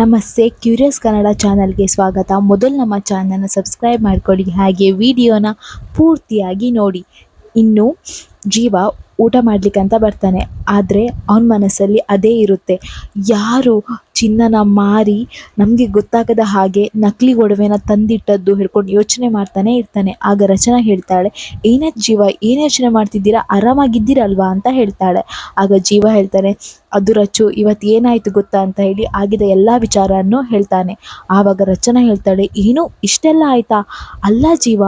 ನಮಸ್ತೆ ಕ್ಯೂರಿಯಸ್ ಕನ್ನಡ ಚಾನಲ್ಗೆ ಸ್ವಾಗತ. ಮೊದಲು ನಮ್ಮ ಚಾನಲ್ನ ಸಬ್ಸ್ಕ್ರೈಬ್ ಮಾಡ್ಕೊಳ್ಳಿ. ಹಾಗೆ ವಿಡಿಯೋನ ಪೂರ್ತಿಯಾಗಿ ನೋಡಿ. ಇನ್ನು ಜೀವ ಊಟ ಮಾಡ್ಲಿಕ್ಕೆ ಅಂತ ಬರ್ತಾನೆ. ಆದರೆ ಅವನ ಮನಸ್ಸಲ್ಲಿ ಅದೇ ಇರುತ್ತೆ. ಯಾರು ಚಿನ್ನನ ಮಾರಿ ನಮಗೆ ಗೊತ್ತಾಗದ ಹಾಗೆ ನಕಲಿ ಒಡವೆನ ತಂದಿಟ್ಟದ್ದು ಹಿಡ್ಕೊಂಡು ಯೋಚನೆ ಮಾಡ್ತಾನೆ ಇರ್ತಾನೆ. ಆಗ ರಚನಾ ಹೇಳ್ತಾಳೆ, ಏನೇ ಜೀವ, ಏನು ಯೋಚನೆ ಮಾಡ್ತಿದ್ದೀರಾ? ಆರಾಮಾಗಿದ್ದೀರಲ್ವಾ? ಅಂತ ಹೇಳ್ತಾಳೆ. ಆಗ ಜೀವ ಹೇಳ್ತಾನೆ, ಅದು ರಚು ಇವತ್ತು ಏನಾಯಿತು ಗೊತ್ತಾ? ಅಂತ ಹೇಳಿ ಆಗಿದ ಎಲ್ಲ ವಿಚಾರವನ್ನು ಹೇಳ್ತಾನೆ. ಆವಾಗ ರಚನಾ ಹೇಳ್ತಾಳೆ, ಏನು ಇಷ್ಟೆಲ್ಲ ಆಯಿತಾ? ಅಲ್ಲ ಜೀವ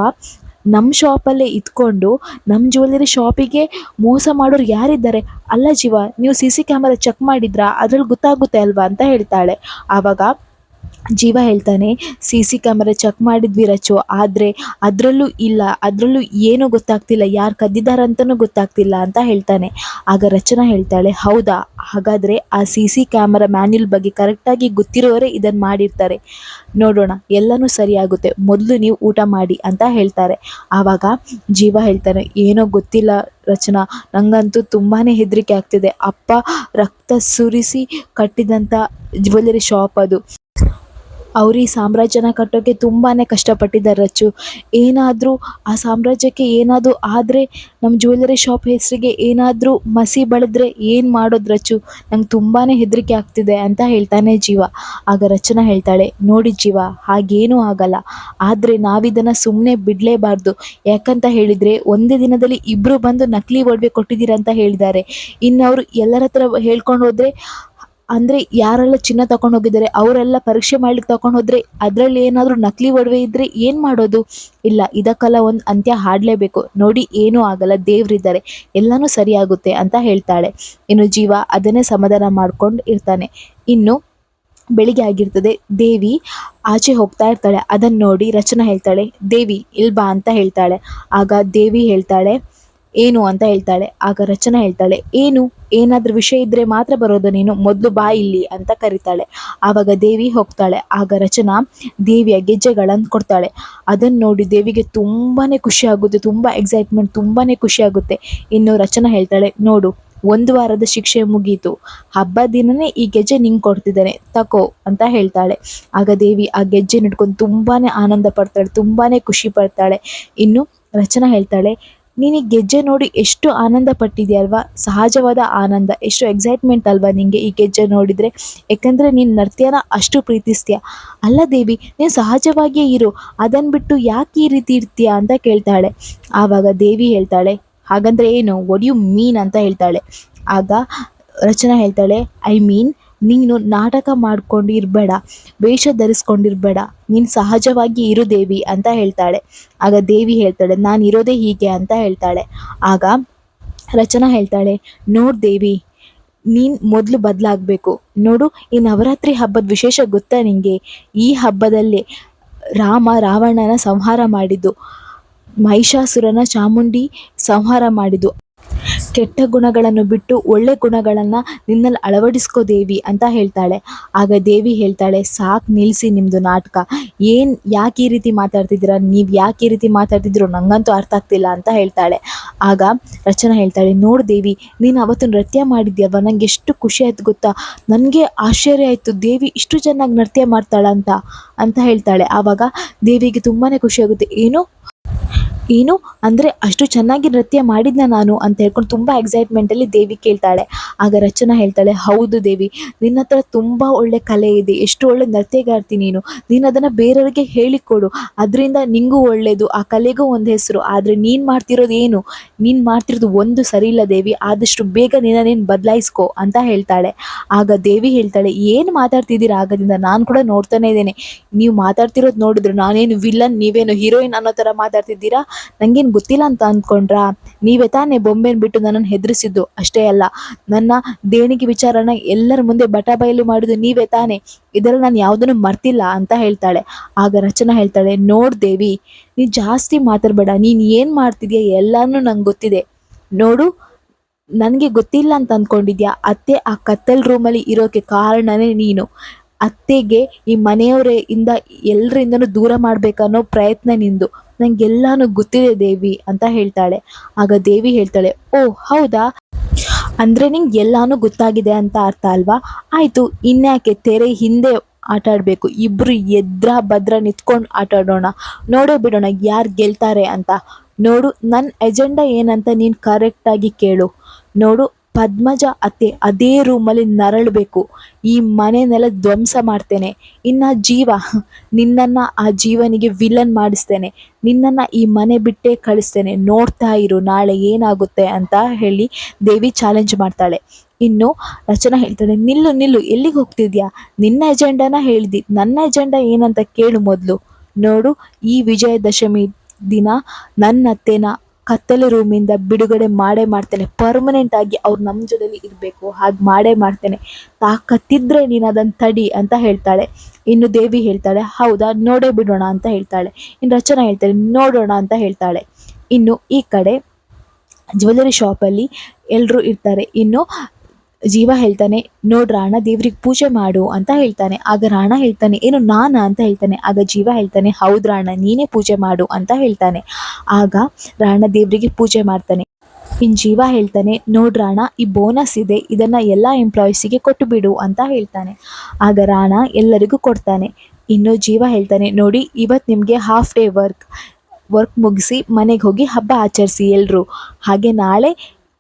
ನಮ್ಮ ಶಾಪಲ್ಲೇ ಇದ್ಕೊಂಡು ನಮ್ಮ ಜ್ಯುವೆಲ್ಲರಿ ಶಾಪಿಗೆ ಮೋಸ ಮಾಡೋರು ಯಾರಿದ್ದಾರೆ? ಅಲ್ಲ ಜೀವ, ನೀವು ಸಿ ಸಿ ಕ್ಯಾಮರಾ ಚೆಕ್ ಮಾಡಿದ್ರಾ? ಅದ್ರಲ್ಲಿ ಗೊತ್ತಾಗುತ್ತೆ ಅಲ್ವಾ ಅಂತ ಹೇಳ್ತಾಳೆ. ಆವಾಗ ಜೀವ ಹೇಳ್ತಾನೆ ಸಿ ಸಿ ಕ್ಯಾಮರಾ ಚೆಕ್ ಮಾಡಿದ್ವಿ ರಚು, ಆದರೆ ಅದರಲ್ಲೂ ಇಲ್ಲ, ಅದರಲ್ಲೂ ಏನೂ ಗೊತ್ತಾಗ್ತಿಲ್ಲ, ಯಾರು ಕದ್ದಿದ್ದಾರಂತನೂ ಗೊತ್ತಾಗ್ತಿಲ್ಲ ಅಂತ ಹೇಳ್ತಾನೆ. ಆಗ ರಚನಾ ಹೇಳ್ತಾಳೆ, ಹೌದಾ? ಹಾಗಾದರೆ ಆ ಸಿ ಸಿ ಕ್ಯಾಮರಾ ಮ್ಯಾನ್ಯುಲ್ ಬಗ್ಗೆ ಕರೆಕ್ಟಾಗಿ ಗೊತ್ತಿರೋರೇ ಇದನ್ನು ಮಾಡಿರ್ತಾರೆ. ನೋಡೋಣ, ಎಲ್ಲನೂ ಸರಿಯಾಗುತ್ತೆ ಮೊದಲು ನೀವು ಊಟ ಮಾಡಿ ಅಂತ ಹೇಳ್ತಾರೆ. ಆವಾಗ ಜೀವ ಹೇಳ್ತಾನೆ, ಏನೋ ಗೊತ್ತಿಲ್ಲ ರಚನಾ ನನಗಂತೂ ತುಂಬಾ ಹೆದರಿಕೆ ಆಗ್ತಿದೆ. ಅಪ್ಪ ರಕ್ತ ಸುರಿಸಿ ಕಟ್ಟಿದಂಥ ಜ್ಯುವೆಲ್ಲರಿ ಶಾಪ್ ಅದು. ಅವ್ರು ಈ ಸಾಮ್ರಾಜ್ಯನ ಕಟ್ಟೋಕ್ಕೆ ತುಂಬಾ ಕಷ್ಟಪಟ್ಟಿದ್ದಾರೆ ರಚ್ಚು. ಏನಾದರೂ ಆ ಸಾಮ್ರಾಜ್ಯಕ್ಕೆ ಏನಾದರೂ ಆದರೆ ನಮ್ಮ ಜ್ಯುವೆಲ್ಲರಿ ಶಾಪ್ ಹೆಸರಿಗೆ ಏನಾದರೂ ಮಸಿ ಬಳಿದ್ರೆ ಏನು ಮಾಡೋದು ರಚ್ಚು? ನಂಗೆ ತುಂಬಾ ಹೆದರಿಕೆ ಆಗ್ತಿದೆ ಅಂತ ಹೇಳ್ತಾನೆ ಜೀವ. ಆಗ ರಚನಾ ಹೇಳ್ತಾಳೆ, ನೋಡಿ ಜೀವ, ಹಾಗೇನೂ ಆಗಲ್ಲ. ಆದರೆ ನಾವಿದನ್ನು ಸುಮ್ಮನೆ ಬಿಡಲೇಬಾರ್ದು. ಯಾಕಂತ ಹೇಳಿದರೆ ಒಂದೇ ದಿನದಲ್ಲಿ ಇಬ್ಬರು ಬಂದು ನಕಲಿ ಒಡವೆ ಕೊಟ್ಟಿದ್ದೀರ ಅಂತ ಹೇಳಿದ್ದಾರೆ. ಇನ್ನು ಅವರು ಎಲ್ಲರ ಹತ್ರ ಹೇಳ್ಕೊಂಡು ಹೋದರೆ ಅಂದರೆ ಯಾರೆಲ್ಲ ಚಿನ್ನ ತಕೊಂಡು ಹೋಗಿದ್ದಾರೆ, ಅವರೆಲ್ಲ ಪರೀಕ್ಷೆ ಮಾಡ್ಲಿಕ್ಕೆ ತಕೊಂಡು ಹೋದರೆ ಅದರಲ್ಲಿ ಏನಾದರೂ ನಕಲಿ ಒಡವೆ ಇದ್ದರೆ ಏನು ಮಾಡೋದು? ಇಲ್ಲ, ಇದಕ್ಕೆಲ್ಲ ಒಂದು ಅಂತ್ಯ ಹಾಡಲೇಬೇಕು. ನೋಡಿ, ಏನೂ ಆಗಲ್ಲ, ದೇವರಿದ್ದಾರೆ, ಎಲ್ಲನೂ ಸರಿಯಾಗುತ್ತೆ ಅಂತ ಹೇಳ್ತಾಳೆ. ಇನ್ನು ಜೀವ ಅದನ್ನೇ ಸಮಾಧಾನ ಮಾಡ್ಕೊಂಡು ಇರ್ತಾನೆ. ಇನ್ನು ಬೆಳಿಗ್ಗೆ ಆಗಿರ್ತದೆ, ದೇವಿ ಆಚೆ ಹೋಗ್ತಾ ಇರ್ತಾಳೆ. ಅದನ್ನು ನೋಡಿ ರಚನಾ ಹೇಳ್ತಾಳೆ, ದೇವಿ ಇಲ್ಬಾ ಅಂತ ಹೇಳ್ತಾಳೆ. ಆಗ ದೇವಿ ಹೇಳ್ತಾಳೆ ಏನು ಅಂತ ಹೇಳ್ತಾಳೆ, ಆಗ ರಚನಾ ಹೇಳ್ತಾಳೆ, ಏನು? ಏನಾದ್ರೂ ವಿಷಯ ಇದ್ರೆ ಮಾತ್ರ ಬರೋದು ನೀನು, ಮೊದಲು ಬಾ ಇಲ್ಲಿ ಅಂತ ಕರೀತಾಳೆ. ಆವಾಗ ದೇವಿ ಹೋಗ್ತಾಳೆ, ಆಗ ರಚನಾ ದೇವಿಯ ಗೆಜ್ಜೆಗಳನ್ನು ಕೊಡ್ತಾಳೆ. ಅದನ್ನು ನೋಡಿ ದೇವಿಗೆ ತುಂಬಾ ಖುಷಿ ಆಗುತ್ತೆ, ತುಂಬ ಎಕ್ಸೈಟ್ಮೆಂಟ್ ತುಂಬಾ ಖುಷಿ ಆಗುತ್ತೆ. ಇನ್ನು ರಚನಾ ಹೇಳ್ತಾಳೆ, ನೋಡು, ಒಂದು ವಾರದ ಶಿಕ್ಷೆ ಮುಗೀತು, ಹಬ್ಬ ದಿನನೇ ಈ ಗೆಜ್ಜೆ ನಿಂಗೆ ಕೊಡ್ತಿದ್ದಾನೆ, ತಕೋ ಅಂತ ಹೇಳ್ತಾಳೆ. ಆಗ ದೇವಿ ಆ ಗೆಜ್ಜೆ ಹಿಡ್ಕೊಂಡು ತುಂಬಾ ಆನಂದ ಪಡ್ತಾಳೆ ತುಂಬಾ ಖುಷಿ ಪಡ್ತಾಳೆ. ಇನ್ನು ರಚನಾ ಹೇಳ್ತಾಳೆ ನೀನು ಈ ಗೆಜ್ಜೆ ನೋಡಿ ಎಷ್ಟು ಆನಂದ ಪಟ್ಟಿದ್ಯಲ್ವಾ ಸಹಜವಾದ ಆನಂದ. ಎಷ್ಟು ಎಕ್ಸೈಟ್ಮೆಂಟ್ ಅಲ್ವಾ ನಿನಗೆ ಈ ಗೆಜ್ಜೆ ನೋಡಿದರೆ? ಯಾಕಂದರೆ ನೀನು ನೃತ್ಯನ ಅಷ್ಟು ಪ್ರೀತಿಸ್ತೀಯ? ಅಲ್ಲ ದೇವಿ, ನೀನು ಸಹಜವಾಗಿಯೇ ಇರು. ಅದನ್ನು ಬಿಟ್ಟು ಯಾಕೆ ಈ ರೀತಿ ಇರ್ತೀಯ ಅಂತ ಕೇಳ್ತಾಳೆ. ಆವಾಗ ದೇವಿ ಹೇಳ್ತಾಳೆ, ಹಾಗಂದ್ರೆ ಏನು? ಒಡಿಯು ಮೀನ್ ಅಂತ ಹೇಳ್ತಾಳೆ. ಆಗ ರಚನಾ ಹೇಳ್ತಾಳೆ ಐ ಮೀನ್ ನೀನು ನಾಟಕ ಮಾಡ್ಕೊಂಡು ಇರಬೇಡ ವೇಷ ಧರಿಸ್ಕೊಂಡಿರ್ಬೇಡ, ನೀನು ಸಹಜವಾಗಿ ಇರು ದೇವಿ ಅಂತ ಹೇಳ್ತಾಳೆ. ಆಗ ದೇವಿ ಹೇಳ್ತಾಳೆ, ನಾನು ಇರೋದೇ ಹೀಗೆ ಅಂತ ಹೇಳ್ತಾಳೆ. ಆಗ ರಚನಾ ಹೇಳ್ತಾಳೆ, ನೋಡು ದೇವಿ, ನೀನು ಮೊದಲು ಬದಲಾಗಬೇಕು. ನೋಡು, ಈ ನವರಾತ್ರಿ ಹಬ್ಬದ ವಿಶೇಷ ಗೊತ್ತಾ ನಿಂಗೆ? ಈ ಹಬ್ಬದಲ್ಲಿ ರಾಮ ರಾವಣನ ಸಂಹಾರ ಮಾಡಿದ್ದು, ಮಹಿಷಾಸುರನ ಚಾಮುಂಡಿ ಸಂಹಾರ ಮಾಡಿದ್ದು. ಕೆಟ್ಟ ಗುಣಗಳನ್ನು ಬಿಟ್ಟು ಒಳ್ಳೆ ಗುಣಗಳನ್ನು ನಿನ್ನಲ್ಲಿ ಅಳವಡಿಸ್ಕೋ ದೇವಿ ಅಂತ ಹೇಳ್ತಾಳೆ. ಆಗ ದೇವಿ ಹೇಳ್ತಾಳೆ, ಸಾಕು ನಿಲ್ಲಿಸಿ ನಿಮ್ಮದು ನಾಟಕ. ಏನು ಯಾಕೆ ಈ ರೀತಿ ಮಾತಾಡ್ತಿದ್ದೀರಾ? ನೀವು ಯಾಕೆ ಈ ರೀತಿ ಮಾತಾಡ್ತಿದ್ರು ನನಗಂತೂ ಅರ್ಥ ಆಗ್ತಿಲ್ಲ ಅಂತ ಹೇಳ್ತಾಳೆ. ಆಗ ರಚನಾ ಹೇಳ್ತಾಳೆ, ನೋಡು ದೇವಿ, ನೀನು ಅವತ್ತು ನೃತ್ಯ ಮಾಡಿದ್ಯವ ನನಗೆ ಎಷ್ಟು ಖುಷಿ ಆಯ್ತು ಗೊತ್ತಾ? ನನಗೆ ಆಶ್ಚರ್ಯ ಆಯಿತು. ದೇವಿ ಇಷ್ಟು ಚೆನ್ನಾಗಿ ನೃತ್ಯ ಮಾಡ್ತಾಳಂತ ಅಂತ ಹೇಳ್ತಾಳೆ. ಆವಾಗ ದೇವಿಗೆ ತುಂಬಾ ಖುಷಿಯಾಗುತ್ತೆ ಏನು? ಏನು? ಅಂದರೆ ಅಷ್ಟು ಚೆನ್ನಾಗಿ ನೃತ್ಯ ಮಾಡಿದ್ನ ನಾನು ಅಂತ ಹೇಳ್ಕೊಂಡು ತುಂಬ ಎಕ್ಸೈಟ್ಮೆಂಟಲ್ಲಿ ದೇವಿ ಕೇಳ್ತಾಳೆ. ಆಗ ರಚನಾ ಹೇಳ್ತಾಳೆ, ಹೌದು ದೇವಿ, ನಿನ್ನ ಹತ್ರ ತುಂಬ ಒಳ್ಳೆ ಕಲೆ ಇದೆ, ಎಷ್ಟು ಒಳ್ಳೆ ನೃತ್ಯಗಾರ್ತಿ ನೀನು. ನೀನು ಅದನ್ನು ಬೇರೆಯವರಿಗೆ ಹೇಳಿಕೊಡು. ಅದರಿಂದ ನಿಂಗೂ ಒಳ್ಳೆಯದು ಆ ಕಲೆಗೂ ಒಂದು ಹೆಸರು. ಆದರೆ ನೀನು ಮಾಡ್ತಿರೋದು ಏನು? ನೀನು ಮಾಡ್ತಿರೋದು ಒಂದು ಸರಿ ಇಲ್ಲ ದೇವಿ, ಆದಷ್ಟು ಬೇಗ ನಿನ್ನ ನೀನು ಬದಲಾಯಿಸ್ಕೋ ಅಂತ ಹೇಳ್ತಾಳೆ. ಆಗ ದೇವಿ ಹೇಳ್ತಾಳೆ, ಏನು ಮಾತಾಡ್ತಿದ್ದೀರಾ? ಆಗದಿಂದ ನಾನು ಕೂಡ ನೋಡ್ತಾನೆ ಇದ್ದೇನೆ. ನೀವು ಮಾತಾಡ್ತಿರೋದು ನೋಡಿದ್ರು ನಾನೇನು ವಿಲ್ಲನ್ ನೀವೇನು ಹೀರೋಯಿನ್ ಅನ್ನೋ ಥರ ಮಾತಾಡ್ತಿದ್ದೀರಾ? ನನಗೇನು ಗೊತ್ತಿಲ್ಲ ಅಂತ ಅಂದ್ಕೊಂಡ್ರಾ? ನೀವೇ ತಾನೇ ಬೊಂಬೆನ ಬಿಟ್ಟು ನನ್ನನ್ನು ಹೆದರಿಸಿದ್ದು. ಅಷ್ಟೇ ಅಲ್ಲ, ನನ್ನ ದೇಣಿಗೆ ವಿಚಾರನ ಎಲ್ಲರ ಮುಂದೆ ಬಟ ಬಯಲು ಮಾಡಿದ್ದು ನೀವೇ ತಾನೇ. ಇದರಲ್ಲಿ ನಾನು ಯಾವುದನ್ನು ಮರ್ತಿಲ್ಲ ಅಂತ ಹೇಳ್ತಾಳೆ. ಆಗ ರಚನಾ ಹೇಳ್ತಾಳೆ ನೋಡ್ದೇವಿ ನೀನು ಜಾಸ್ತಿ ಮಾತಾಡಬೇಡ. ನೀನು ಏನು ಮಾಡ್ತಿದ್ಯಾ? ಎಲ್ಲಾನು ನಂಗೆ ಗೊತ್ತಿದೆ. ನೋಡು, ನನಗೆ ಗೊತ್ತಿಲ್ಲ ಅಂತ ಅಂದ್ಕೊಂಡಿದ್ಯಾ? ಅತ್ತೆ ಆ ಕತ್ತಲ್ ರೂಮಲ್ಲಿ ಇರೋಕೆ ಕಾರಣನೇ ನೀನು. ಅತ್ತೆಗೆ ಈ ಮನೆಯವರೇ ಇಂದ ಎಲ್ಲರಿಂದನೂ ದೂರ ಮಾಡಬೇಕನ್ನೋ ಪ್ರಯತ್ನ ನಿಂದು. ನಂಗೆಲ್ಲಾನು ಗೊತ್ತಿದೆ ದೇವಿ ಅಂತ ಹೇಳ್ತಾಳೆ. ಆಗ ದೇವಿ ಹೇಳ್ತಾಳೆ, ಓ, ಹೌದಾ? ಅಂದ್ರೆ ನಿಂಗೆ ಎಲ್ಲಾನು ಗೊತ್ತಾಗಿದೆ ಅಂತ ಅರ್ಥ ಅಲ್ವಾ? ಆಯಿತು, ಇನ್ಯಾಕೆ ತೆರೆ ಹಿಂದೆ ಆಟ ಆಡ್ಬೇಕು ಇಬ್ರು ಎದ್ರ ಭದ್ರ ನಿತ್ಕೊಂಡು ಆಟ ಆಡೋಣ ನೋಡೇ ಬಿಡೋಣ ಯಾರು ಗೆಲ್ತಾರೆ ಅಂತ. ನೋಡು ನನ್ನ ಎಜೆಂಡಾ ಏನಂತ ನೀನು ಕರೆಕ್ಟಾಗಿ ಕೇಳು. ನೋಡು ಪದ್ಮಜ ಅತ್ತೆ ಅದೇ ರೂಮಲ್ಲಿ ನರಳಬೇಕು. ಈ ಮನೆನೆಲ್ಲ ಧ್ವಂಸ ಮಾಡ್ತೇನೆ. ಇನ್ನು ಜೀವ, ನಿನ್ನನ್ನು ಆ ಜೀವನಿಗೆ ವಿಲನ್ ಮಾಡಿಸ್ತೇನೆ. ನಿನ್ನನ್ನು ಈ ಮನೆ ಬಿಟ್ಟೇ ಕಳಿಸ್ತೇನೆ. ನೋಡ್ತಾ ಇರು, ನಾಳೆ ಏನಾಗುತ್ತೆ ಅಂತ ಹೇಳಿ ದೇವಿ ಚಾಲೆಂಜ್ ಮಾಡ್ತಾಳೆ. ಇನ್ನು ರಚನಾ ಹೇಳ್ತಾಳೆ, ನಿಲ್ಲು ನಿಲ್ಲು, ಎಲ್ಲಿಗೆ ಹೋಗ್ತಿದ್ಯಾ? ನಿನ್ನ ಎಜೆಂಡಾನ ಹೇಳ್ದಿ ನನ್ನ ಎಜೆಂಡಾ ಏನಂತ ಕೇಳು ಮೊದಲು. ನೋಡು, ಈ ವಿಜಯದಶಮಿ ದಿನ ನನ್ನ ಅತ್ತೆನ ಕತ್ತಲೆ ರೂಮಿಂದ ಬಿಡುಗಡೆ ಮಾಡೇ ಮಾಡ್ತೇನೆ. ಪರ್ಮನೆಂಟ್ ಆಗಿ ಅವ್ರು ನಮ್ಮ ಜೊತೆಲಿ ಇರಬೇಕು. ಹಾಗೆ ಮಾಡೇ ಮಾಡ್ತೇನೆ. ತಾಕತ್ತಿದ್ರೆ ನೀನು ಅದನ್ನು ತಡಿ ಅಂತ ಹೇಳ್ತಾಳೆ. ಇನ್ನು ದೇವಿ ಹೇಳ್ತಾಳೆ, ಹೌದಾ, ನೋಡೇ ಬಿಡೋಣ ಅಂತ ಹೇಳ್ತಾಳೆ. ಇನ್ನು ರಚನಾ ಹೇಳ್ತಾಳೆ, ನೋಡೋಣ ಅಂತ ಹೇಳ್ತಾಳೆ. ಇನ್ನು ಈ ಕಡೆ ಜ್ಯುವೆಲರಿ ಶಾಪಲ್ಲಿ ಎಲ್ಲರೂ ಇರ್ತಾರೆ. ಇನ್ನು ಜೀವ ಹೇಳ್ತಾನೆ, ನೋಡ್ ರಾಣ ದೇವ್ರಿಗೆ ಪೂಜೆ ಮಾಡು ಅಂತ ಹೇಳ್ತಾನೆ, ಆಗ ರಾಣ ಹೇಳ್ತಾನೆ, ಏನು ನಾನ ಅಂತ ಹೇಳ್ತಾನೆ, ಆಗ ಜೀವ ಹೇಳ್ತಾನೆ, ಹೌದು ರಾಣ, ನೀನೇ ಪೂಜೆ ಮಾಡು ಅಂತ ಹೇಳ್ತಾನೆ. ಆಗ ರಾಣ ದೇವರಿಗೆ ಪೂಜೆ ಮಾಡ್ತಾನೆ. ಇನ್ ಜೀವ ಹೇಳ್ತಾನೆ, ನೋಡ್ ರಾಣ, ಈ ಬೋನಸ್ ಇದೆ, ಇದನ್ನ ಎಲ್ಲ ಎಂಪ್ಲಾಯೀಸಿಗೆ ಕೊಟ್ಟು ಬಿಡು ಅಂತ ಹೇಳ್ತಾನೆ. ಆಗ ರಾಣ ಎಲ್ಲರಿಗೂ ಕೊಡ್ತಾನೆ. ಇನ್ನು ಜೀವ ಹೇಳ್ತಾನೆ, ನೋಡಿ ಇವತ್ತು ನಿಮಗೆ ಹಾಫ್ ಡೇ ವರ್ಕ್ ವರ್ಕ್ ಮುಗಿಸಿ ಮನೆಗೆ ಹೋಗಿ ಹಬ್ಬ ಆಚರಿಸಿ ಎಲ್ಲರೂ ಹಾಗೆ ನಾಳೆ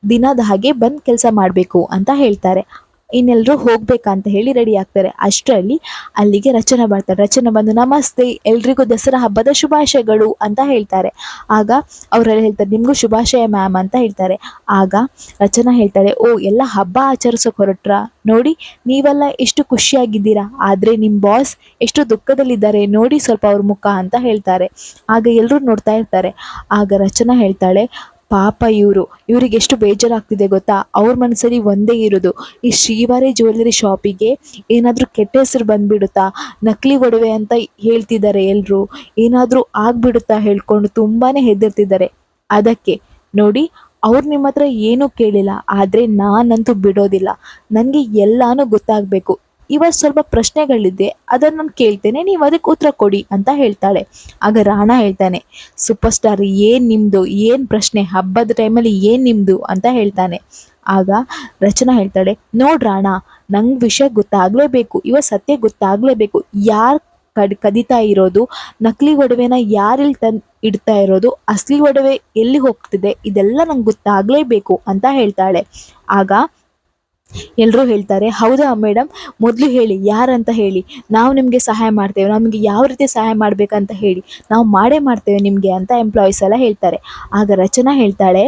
ದಿನದ ಹಾಗೆ ಬಂದು ಕೆಲಸ ಮಾಡಬೇಕು ಅಂತ ಹೇಳ್ತಾರೆ. ಇನ್ನೆಲ್ಲರೂ ಹೋಗ್ಬೇಕಂತ ಹೇಳಿ ರೆಡಿ ಆಗ್ತಾರೆ. ಅಷ್ಟರಲ್ಲಿ ಅಲ್ಲಿಗೆ ರಚನೆ ಬರ್ತಾರೆ ರಚನೆ ಬಂದು ನಮಸ್ತೆ, ಎಲ್ರಿಗೂ ದಸರಾ ಹಬ್ಬದ ಶುಭಾಶಯಗಳು ಅಂತ ಹೇಳ್ತಾರೆ. ಆಗ ಅವರೆಲ್ಲ ಹೇಳ್ತಾರೆ, ನಿಮಗೂ ಶುಭಾಶಯ ಮ್ಯಾಮ್ ಅಂತ ಹೇಳ್ತಾರೆ. ಆಗ ರಚನಾ ಹೇಳ್ತಾಳೆ, ಓ, ಎಲ್ಲ ಹಬ್ಬ ಆಚರಿಸೋಕೆ ಹೊರಟ್ರ? ನೋಡಿ, ನೀವೆಲ್ಲ ಎಷ್ಟು ಖುಷಿಯಾಗಿದ್ದೀರಾ. ಆದರೆ ನಿಮ್ಮ ಬಾಸ್ ಎಷ್ಟು ದುಃಖದಲ್ಲಿದ್ದಾರೆ. ನೋಡಿ ಸ್ವಲ್ಪ ಅವ್ರ ಮುಖ ಅಂತ ಹೇಳ್ತಾರೆ. ಆಗ ಎಲ್ಲರೂ ನೋಡ್ತಾ ಇರ್ತಾರೆ. ಆಗ ರಚನಾ ಹೇಳ್ತಾಳೆ ಪಾಪ ಇವರು. ಇವರಿಗೆ ಎಷ್ಟು ಬೇಜಾರಾಗ್ತಿದೆ ಗೊತ್ತಾ? ಅವ್ರ ಮನಸ್ಸಲ್ಲಿ ಒಂದೇ ಇರೋದು. ಈ ಶ್ರೀವಾರಿ ಜ್ಯುವೆಲ್ಲರಿ ಶಾಪಿಗೆ ಏನಾದರೂ ಕೆಟ್ಟ ಹೆಸರು ಬಂದ್ಬಿಡುತ್ತಾ? ನಕಲಿ ಒಡವೆ ಅಂತ ಹೇಳ್ತಿದ್ದಾರೆ ಎಲ್ಲರೂ ಏನಾದರೂ ಆಗ್ಬಿಡುತ್ತಾ ಹೇಳ್ಕೊಂಡು ತುಂಬಾ ಹೆದರ್ತಿದ್ದಾರೆ. ಅದಕ್ಕೆ ನೋಡಿ, ಅವ್ರು ನಿಮ್ಮ ಹತ್ರ ಏನೂ ಕೇಳಿಲ್ಲ. ಆದರೆ ನಾನಂತೂ ಬಿಡೋದಿಲ್ಲ. ನನಗೆ ಎಲ್ಲಾನು ಗೊತ್ತಾಗಬೇಕು. ಇವತ್ತು ಸ್ವಲ್ಪ ಪ್ರಶ್ನೆಗಳಿದೆ, ಅದನ್ನು ನಾನು ಕೇಳ್ತೇನೆ, ನೀವು ಅದಕ್ಕೆ ಉತ್ತರ ಕೊಡಿ ಅಂತ ಹೇಳ್ತಾಳೆ. ಆಗ ರಾಣ ಹೇಳ್ತಾನೆ ಸೂಪರ್ ಸ್ಟಾರ್ ಏನು ನಿಮ್ಮದು ಏನು ಪ್ರಶ್ನೆ? ಹಬ್ಬದ ಟೈಮಲ್ಲಿ ಏನು ನಿಮ್ಮದು ಅಂತ ಹೇಳ್ತಾನೆ. ಆಗ ರಚನಾ ಹೇಳ್ತಾಳೆ ನೋಡ್ರಾಣ ನಂಗೆ ವಿಷಯ ಗೊತ್ತಾಗಲೇಬೇಕು ಇವತ್ತು ಸತ್ಯ ಗೊತ್ತಾಗಲೇಬೇಕು. ಯಾರು ಕಡ್, ಕದೀತಾ ಇರೋದು, ನಕಲಿ ಒಡವೆನ ಯಾರಿಲ್ಲಿ ತಂದು ಇಡ್ತಾ ಇರೋದು, ಅಸಲಿ ಒಡವೆ ಎಲ್ಲಿ ಹೋಗ್ತಿದೆ? ಇದೆಲ್ಲ ನಂಗೆ ಗೊತ್ತಾಗಲೇಬೇಕು ಅಂತ ಹೇಳ್ತಾಳೆ. ಆಗ ಎಲ್ಲರೂ ಹೇಳ್ತಾರೆ, ಹೌದಾ ಮೇಡಮ್ ಮೊದಲು ಹೇಳಿ, ಯಾರಂತ ಹೇಳಿ. ನಾವು ನಿಮಗೆ ಸಹಾಯ ಮಾಡ್ತೇವೆ ನಮಗೆ ಯಾವ ರೀತಿ ಸಹಾಯ ಮಾಡಬೇಕಂತ ಹೇಳಿ. ನಾವು ಮಾಡೇ ಮಾಡ್ತೇವೆ ನಿಮಗೆ ಅಂತ ಎಂಪ್ಲಾಯೀಸ್ ಎಲ್ಲ ಹೇಳ್ತಾರೆ. ಆಗ ರಚನಾ ಹೇಳ್ತಾಳೆ,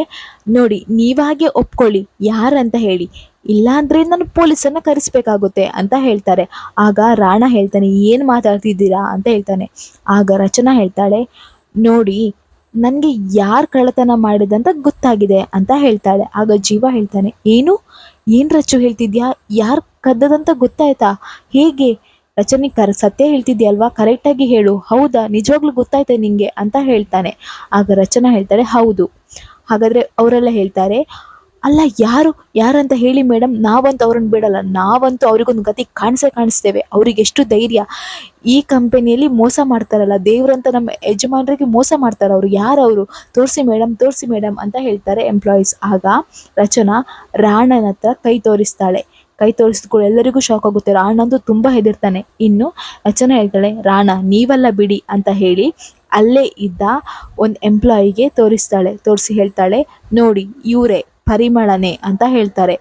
ನೋಡಿ, ನೀವಾಗೆ ಒಪ್ಕೊಳ್ಳಿ, ಯಾರಂತ ಹೇಳಿ. ಇಲ್ಲಾಂದರೆ ನಾನು ಪೊಲೀಸನ್ನು ಕರೆಸಬೇಕಾಗುತ್ತೆ ಅಂತ ಹೇಳ್ತಾರೆ. ಆಗ ರಾಣ ಹೇಳ್ತಾನೆ, ಏನು ಮಾತಾಡ್ತಿದ್ದೀರಾ? ಅಂತ ಹೇಳ್ತಾನೆ. ಆಗ ರಚನಾ ಹೇಳ್ತಾಳೆ, ನೋಡಿ, ನನಗೆ ಯಾರು ಕಳ್ಳತನ ಮಾಡಿದಂತ ಗೊತ್ತಾಗಿದೆ ಅಂತ ಹೇಳ್ತಾಳೆ. ಆಗ ಜೀವ ಹೇಳ್ತಾನೆ, ಏನು? ಏನು ರಚು ಹೇಳ್ತಿದ್ಯಾ? ಯಾರು ಕದ್ದದಂತ ಗೊತ್ತಾಯ್ತಾ? ಹೇಗೆ? ರಚನೆ ಕರ, ಸತ್ಯ ಹೇಳ್ತಿದ್ಯಲ್ವಾ ಕರೆಕ್ಟಾಗಿ ಹೇಳು. ಹೌದಾ? ನಿಜವಾಗ್ಲು ಗೊತ್ತಾಯ್ತಾ ನಿಂಗೆ? ಅಂತ ಹೇಳ್ತಾನೆ. ಆಗ ರಚನಾ ಹೇಳ್ತಾಳೆ, ಹೌದು. ಹಾಗಾದ್ರೆ ಅವರೆಲ್ಲ ಹೇಳ್ತಾರೆ ಅಲ್ಲ, ಯಾರು, ಯಾರಂತ ಹೇಳಿ ಮೇಡಮ್ ನಾವಂತೂ ಅವ್ರನ್ನ ಬಿಡಲ್ಲ. ನಾವಂತೂ ಅವ್ರಿಗೊಂದು ಗತಿ ಕಾಣಿಸೇ ಕಾಣಿಸ್ತೇವೆ. ಅವ್ರಿಗೆ ಎಷ್ಟು ಧೈರ್ಯ. ಈ ಕಂಪನಿಯಲ್ಲಿ ಮೋಸ ಮಾಡ್ತಾರಲ್ಲ, ದೇವ್ರಂತ ನಮ್ಮ ಯಜಮಾನರಿಗೆ ಮೋಸ ಮಾಡ್ತಾರೆ ಅವರು. ಯಾರು ಅವರು? ತೋರಿಸಿ ಮೇಡಮ್ ತೋರಿಸಿ ಮೇಡಮ್ ಅಂತ ಹೇಳ್ತಾರೆ ಎಂಪ್ಲಾಯೀಸ್ ಆಗ ರಚನಾ ರಾಣನ ಹತ್ರ ಕೈ ತೋರಿಸ್ತಾಳೆ. ಕೈ ತೋರಿಸಿದ್ಕೊಳ್ಳಿ ಎಲ್ಲರಿಗೂ ಶಾಕ್ ಆಗುತ್ತೆ. ರಾಣಂದು ತುಂಬ ಹೆದರ್ತಾನೆ. ಇನ್ನು ರಚನಾ ಹೇಳ್ತಾಳೆ, ರಾಣ, ನೀವಲ್ಲ ಬಿಡಿ ಅಂತ ಹೇಳಿ ಅಲ್ಲೇ ಇದ್ದ ಒಂದು ಎಂಪ್ಲಾಯಿಗೆ ತೋರಿಸ್ತಾಳೆ, ತೋರಿಸಿ ಹೇಳ್ತಾಳೆ, ನೋಡಿ, ಇವರೇ ಪರಿಮಳನೇ ಅಂತ ಹೇಳ್ತಾರೆ.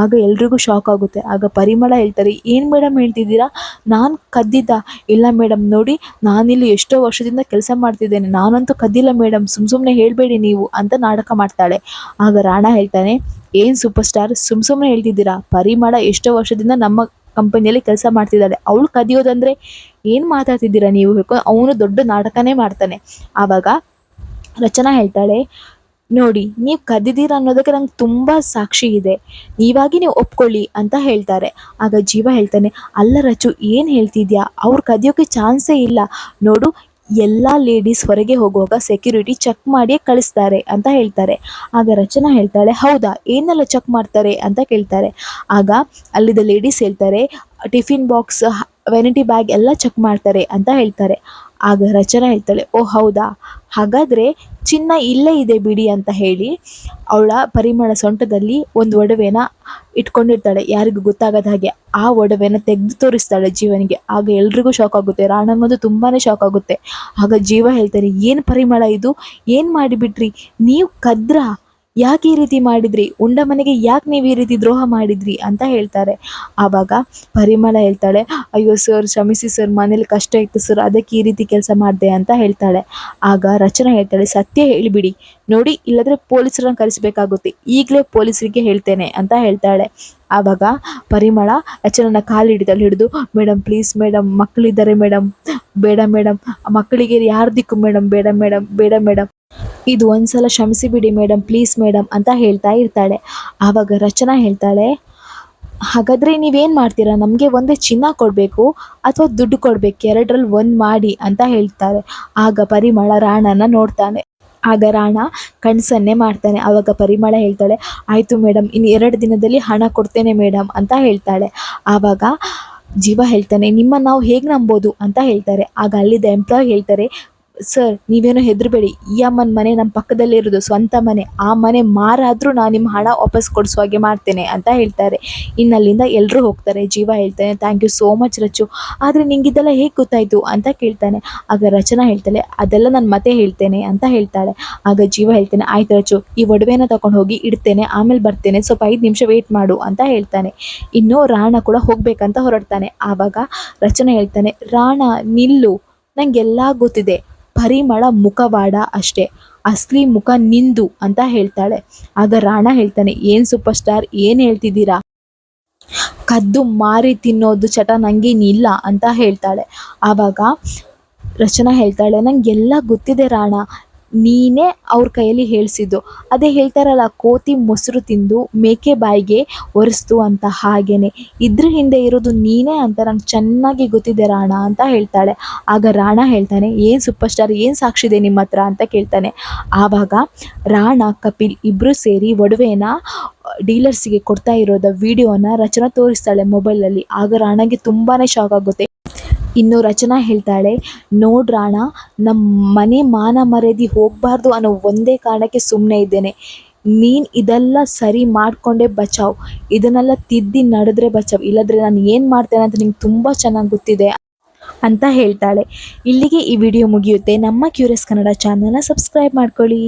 ಆಗ ಎಲ್ರಿಗೂ ಶಾಕ್ ಆಗುತ್ತೆ. ಆಗ ಪರಿಮಳ ಹೇಳ್ತಾರೆ, ಏನು ಮೇಡಮ್ ಹೇಳ್ತಿದ್ದೀರಾ? ನಾನು ಕದ್ದಿದ್ದ. ಇಲ್ಲ ಮೇಡಮ್ ನೋಡಿ, ನಾನಿಲ್ಲಿ ಎಷ್ಟೋ ವರ್ಷದಿಂದ ಕೆಲಸ ಮಾಡ್ತಿದ್ದೇನೆ. ನಾನಂತೂ ಕದ್ದಿಲ್ಲ ಮೇಡಮ್ ಸುಮ್ ಸುಮ್ಮನೆ ಹೇಳಬೇಡಿ ನೀವು ಅಂತ ನಾಟಕ ಮಾಡ್ತಾಳೆ. ಆಗ ರಾಣ ಹೇಳ್ತಾನೆ, ಏನು ಸೂಪರ್ ಸ್ಟಾರ್ ಸುಮ್ ಸುಮ್ಮನೆ ಹೇಳ್ತಿದ್ದೀರಾ? ಪರಿಮಳ ಎಷ್ಟೋ ವರ್ಷದಿಂದ ನಮ್ಮ ಕಂಪನಿಯಲ್ಲಿ ಕೆಲಸ ಮಾಡ್ತಿದ್ದಾಳೆ. ಅವಳು ಕದಿಯೋದಂದ್ರೆ ಏನು ಮಾತಾಡ್ತಿದ್ದೀರಾ ನೀವು? ಅವನು ದೊಡ್ಡ ನಾಟಕನೇ ಮಾಡ್ತಾನೆ. ಆವಾಗ ರಚನಾ ಹೇಳ್ತಾಳೆ ನೋಡಿ, ನೀವು ಕದ್ದಿದ್ದೀರಾ ಅನ್ನೋದಕ್ಕೆ ನಂಗೆ ತುಂಬ ಸಾಕ್ಷಿ ಇದೆ. ನೀವಾಗಿ ನೀವು ಒಪ್ಕೊಳ್ಳಿ ಅಂತ ಹೇಳ್ತಾರೆ. ಆಗ ಜೀವ ಹೇಳ್ತಾನೆ, ಅಲ್ಲ ರಚು, ಏನು ಹೇಳ್ತಿದ್ಯಾ? ಅವ್ರು ಕದಿಯೋಕ್ಕೆ ಚಾನ್ಸೇ ಇಲ್ಲ. ನೋಡು, ಎಲ್ಲ ಲೇಡೀಸ್ ಹೊರಗೆ ಹೋಗುವಾಗ ಸೆಕ್ಯೂರಿಟಿ ಚೆಕ್ ಮಾಡಿಯೇ ಕಳಿಸ್ತಾರೆ ಅಂತ ಹೇಳ್ತಾರೆ. ಆಗ ರಚನಾ ಹೇಳ್ತಾಳೆ, ಹೌದಾ, ಏನೆಲ್ಲ ಚೆಕ್ ಮಾಡ್ತಾರೆ? ಅಂತ ಕೇಳ್ತಾರೆ. ಆಗ ಅಲ್ಲಿದ್ದ ಲೇಡೀಸ್ ಹೇಳ್ತಾರೆ, ಟಿಫಿನ್ ಬಾಕ್ಸ್ ವೆನಿಟಿ ಬ್ಯಾಗ್ ಎಲ್ಲ ಚೆಕ್ ಮಾಡ್ತಾರೆ ಅಂತ ಹೇಳ್ತಾರೆ. ಆಗ ರಚನಾ ಹೇಳ್ತಾಳೆ, ಓ ಹೌದಾ? ಹಾಗಾದರೆ ಚಿನ್ನ ಇಲ್ಲೇ ಇದೆ ಬಿಡಿ ಅಂತ ಹೇಳಿ ಅವಳ ಪರಿಮಳ ಸೊಂಟದಲ್ಲಿ ಒಂದು ಒಡವೆನ ಇಟ್ಕೊಂಡಿರ್ತಾಳೆ. ಯಾರಿಗೂ ಗೊತ್ತಾಗದ ಹಾಗೆ ಆ ಒಡವೆನ ತೆಗೆದು ತೋರಿಸ್ತಾಳೆ ಜೀವನಿಗೆ. ಆಗ ಎಲ್ರಿಗೂ ಶಾಕ್ ಆಗುತ್ತೆ. ರಾಣಂಗಂತೂ ತುಂಬಾ ಶಾಕ್ ಆಗುತ್ತೆ. ಆಗ ಜೀವ ಹೇಳ್ತಾರೆ ಏನು ಪರಿಮಳ ಇದು? ಏನು ಮಾಡಿಬಿಟ್ರಿ? ನೀವು ಕದ್ರಾ? ಯಾಕೆ ಈ ರೀತಿ ಮಾಡಿದ್ರಿ? ಉಂಡ ಮನೆಗೆ ಯಾಕೆ ನೀವು ಈ ರೀತಿ ದ್ರೋಹ ಮಾಡಿದ್ರಿ ಅಂತ ಹೇಳ್ತಾರೆ. ಆವಾಗ ಪರಿಮಳ ಹೇಳ್ತಾಳೆ, ಅಯ್ಯೋ ಸರ್ ಕ್ಷಮಿಸಿ ಸರ್ ಮನೇಲಿ ಕಷ್ಟ ಇತ್ತು ಸರ್ ಅದಕ್ಕೆ ಈ ರೀತಿ ಕೆಲಸ ಮಾಡಿದೆ ಅಂತ ಹೇಳ್ತಾಳೆ. ಆಗ ರಚನಾ ಹೇಳ್ತಾಳೆ, ಸತ್ಯ ಹೇಳಿಬಿಡಿ. ನೋಡಿ, ಇಲ್ಲದ್ರೆ ಪೊಲೀಸರನ್ನ ಕರೆಸಬೇಕಾಗುತ್ತೆ. ಈಗಲೇ ಪೊಲೀಸರಿಗೆ ಹೇಳ್ತೇನೆ ಅಂತ ಹೇಳ್ತಾಳೆ. ಆವಾಗ ಪರಿಮಳ ರಚನನ ಕಾಲು ಹಿಡಿದಲ್ಲಿ ಹಿಡಿದು ಮೇಡಮ್ ಪ್ಲೀಸ್ ಮೇಡಮ್ ಮಕ್ಕಳಿದ್ದಾರೆ ಮೇಡಮ್ ಬೇಡ ಮೇಡಮ್ ಮಕ್ಕಳಿಗೆ ಯಾರ ದಿಕ್ಕು ಮೇಡಮ್ ಬೇಡ ಮೇಡಮ್ ಬೇಡ ಮೇಡಮ್ ಇದು ಒಂದ್ಸಲ ಕ್ಷಮಿಸಿ ಬಿಡಿ ಮೇಡಮ್ ಪ್ಲೀಸ್ ಮೇಡಮ್ ಅಂತ ಹೇಳ್ತಾ ಇರ್ತಾಳೆ. ಆವಾಗ ರಚನಾ ಹೇಳ್ತಾಳೆ, ಹಾಗಾದರೆ ನೀವೇನು ಮಾಡ್ತೀರಾ? ನಮಗೆ ಒಂದೇ ಚಿನ್ನ ಕೊಡಬೇಕು ಅಥವಾ ದುಡ್ಡು ಕೊಡಬೇಕು? ಎರಡರಲ್ಲಿ ಒಂದು ಮಾಡಿ, ಅಂತ ಹೇಳ್ತಾರೆ ಆಗ ಪರಿಮಳ ರಾಣನ ನೋಡ್ತಾನೆ. ಆಗ ರಾಣ ಕಣ್ಸನ್ನೇ ಮಾಡ್ತಾನೆ. ಆವಾಗ ಪರಿಮಳ ಹೇಳ್ತಾಳೆ, ಆಯಿತು ಮೇಡಮ್ ಇನ್ನು ಎರಡು ದಿನದಲ್ಲಿ ಹಣ ಕೊಡ್ತೇನೆ ಮೇಡಮ್ ಅಂತ ಹೇಳ್ತಾಳೆ. ಆವಾಗ ಜೀವ ಹೇಳ್ತಾನೆ ನಿಮ್ಮ ನಾವು ಹೇಗೆ ನಂಬೋದು? ಅಂತ ಹೇಳ್ತಾರೆ. ಆಗ ಅಲ್ಲಿದ್ದ ಎಂಪ್ಲಾಯ್ ಹೇಳ್ತಾರೆ ಸರ್ ನೀವೇನು ಹೆದರಬೇಡಿ. ಈ ಅಮ್ಮನ ಮನೆ ನಮ್ಮ ಪಕ್ಕದಲ್ಲೇ ಇರೋದು, ಸ್ವಂತ ಮನೆ. ಆ ಮನೆ ಮಾರಾದರೂ ನಾನು ನಿಮ್ಮ ಹಣ ವಾಪಸ್ ಕೊಡಿಸುವ ಹಾಗೆ ಮಾಡ್ತೇನೆ ಅಂತ ಹೇಳ್ತಾರೆ. ಇನ್ನು ಅಲ್ಲಿಂದ ಎಲ್ಲರೂ ಹೋಗ್ತಾರೆ. ಜೀವ ಹೇಳ್ತಾನೆ thank you so much Rachu ಆದರೆ ನಿಂಗಿದೆಲ್ಲ ಹೇಗೆ ಗೊತ್ತಾಯಿತು? ಅಂತ ಕೇಳ್ತಾನೆ. ಆಗ ರಚನಾ ಹೇಳ್ತಾಳೆ, ಅದೆಲ್ಲ ನಾನು ಮತ್ತೆ ಹೇಳ್ತೇನೆ ಅಂತ ಹೇಳ್ತಾಳೆ. ಆಗ ಜೀವ ಹೇಳ್ತೇನೆ, ಆಯ್ತು ರಚು ಈ ಒಡವೆನ ತಗೊಂಡು ಹೋಗಿ ಇಡ್ತೇನೆ, ಆಮೇಲೆ ಬರ್ತೇನೆ. ಸ್ವಲ್ಪ ಐದು ನಿಮಿಷ ವೆಯ್ಟ್ ಮಾಡು ಅಂತ ಹೇಳ್ತಾನೆ. ಇನ್ನು ರಾಣ ಕೂಡ ಹೋಗ್ಬೇಕಂತ ಹೊರಡ್ತಾನೆ. ಆವಾಗ ರಚನಾ ಹೇಳ್ತಾನೆ, ರಾಣ, ನಿಲ್ಲು. ನನಗೆಲ್ಲ ಗೊತ್ತಿದೆ. ಪರಿಮಳ ಮುಖವಾಡ ಅಷ್ಟೇ. ಅಸ್ಲಿ ಮುಖ ನಿಂದು ಅಂತ ಹೇಳ್ತಾಳೆ. ಆಗ ರಾಣ ಹೇಳ್ತಾನೆ, ಏನ್ ಸೂಪರ್ ಸ್ಟಾರ್ ಏನ್ ಹೇಳ್ತಿದ್ದೀರಾ? ಕದ್ದು ಮಾರಿ ತಿನ್ನೋದು ಚಟ ನಂಗೇನಿಲ್ಲ ಅಂತ ಹೇಳ್ತಾಳೆ. ಆವಾಗ ರಚನಾ ಹೇಳ್ತಾಳೆ, ನಂಗೆಲ್ಲ ಗೊತ್ತಿದೆ ರಾಣ ನೀನೇ ಅವ್ರ ಕೈಯಲ್ಲಿ ಹೇಳಿಸಿದ್ದು. ಅದೇ ಹೇಳ್ತಾರಲ್ಲ, ಕೋತಿ ಮೊಸರು ತಿಂದು ಮೇಕೆ ಬಾಯಿಗೆ ಒರೆಸ್ತು ಅಂತ ಹಾಗೇನೆ. ಇದ್ರ ಹಿಂದೆ ಇರೋದು ನೀನೇ ಅಂತ ನಂಗೆ ಚೆನ್ನಾಗಿ ಗೊತ್ತಿದೆ ರಾಣ ಅಂತ ಹೇಳ್ತಾಳೆ. ಆಗ ರಾಣ ಹೇಳ್ತಾನೆ, ಏನು ಸೂಪರ್ ಸ್ಟಾರ್ ಏನು ಸಾಕ್ಷಿದೆ ನಿಮ್ಮ ಹತ್ರ? ಅಂತ ಕೇಳ್ತಾನೆ. ಆವಾಗ ರಾಣ, ಕಪಿಲ್ ಇಬ್ಬರು ಸೇರಿ ಒಡವೆನ ಡೀಲರ್ಸಿಗೆ ಕೊಡ್ತಾ ಇರೋದ ವಿಡಿಯೋನ ರಚನಾ ತೋರಿಸ್ತಾಳೆ ಮೊಬೈಲಲ್ಲಿ. ಆಗ ರಾಣಗೆ ತುಂಬಾ ಶಾಕ್ ಆಗುತ್ತೆ. ಇನ್ನು ರಚನಾ ಹೇಳ್ತಾಳೆ ನೋಡ್ರಾಣ ನಮ್ಮ ಮನೆ ಮಾನ ಮರ್ಯಾದೆ ಹೋಗಬಾರ್ದು ಅನ್ನೋ ಒಂದೇ ಕಾರಣಕ್ಕೆ ಸುಮ್ಮನೆ ಇದ್ದೇನೆ. ನೀನು ಇದೆಲ್ಲ ಸರಿ ಮಾಡಿಕೊಂಡೇ ಬಚಾವ್. ಇದನ್ನೆಲ್ಲ ತಿದ್ದಿ ನಡೆದ್ರೆ ಬಚಾವ್. ಇಲ್ಲದ್ರೆ ನಾನು ಏನು ಮಾಡ್ತೇನೆ ಅಂತ ನಿಂಗೆ ತುಂಬ ಚೆನ್ನಾಗಿ ಗೊತ್ತಿದೆ ಅಂತ ಹೇಳ್ತಾಳೆ. ಇಲ್ಲಿಗೆ ಈ ವಿಡಿಯೋ ಮುಗಿಯುತ್ತೆ. ನಮ್ಮ ಕ್ಯೂರಿಯಸ್ ಕನ್ನಡ ಚಾನಲ್ನ ಸಬ್ಸ್ಕ್ರೈಬ್ ಮಾಡ್ಕೊಳ್ಳಿ.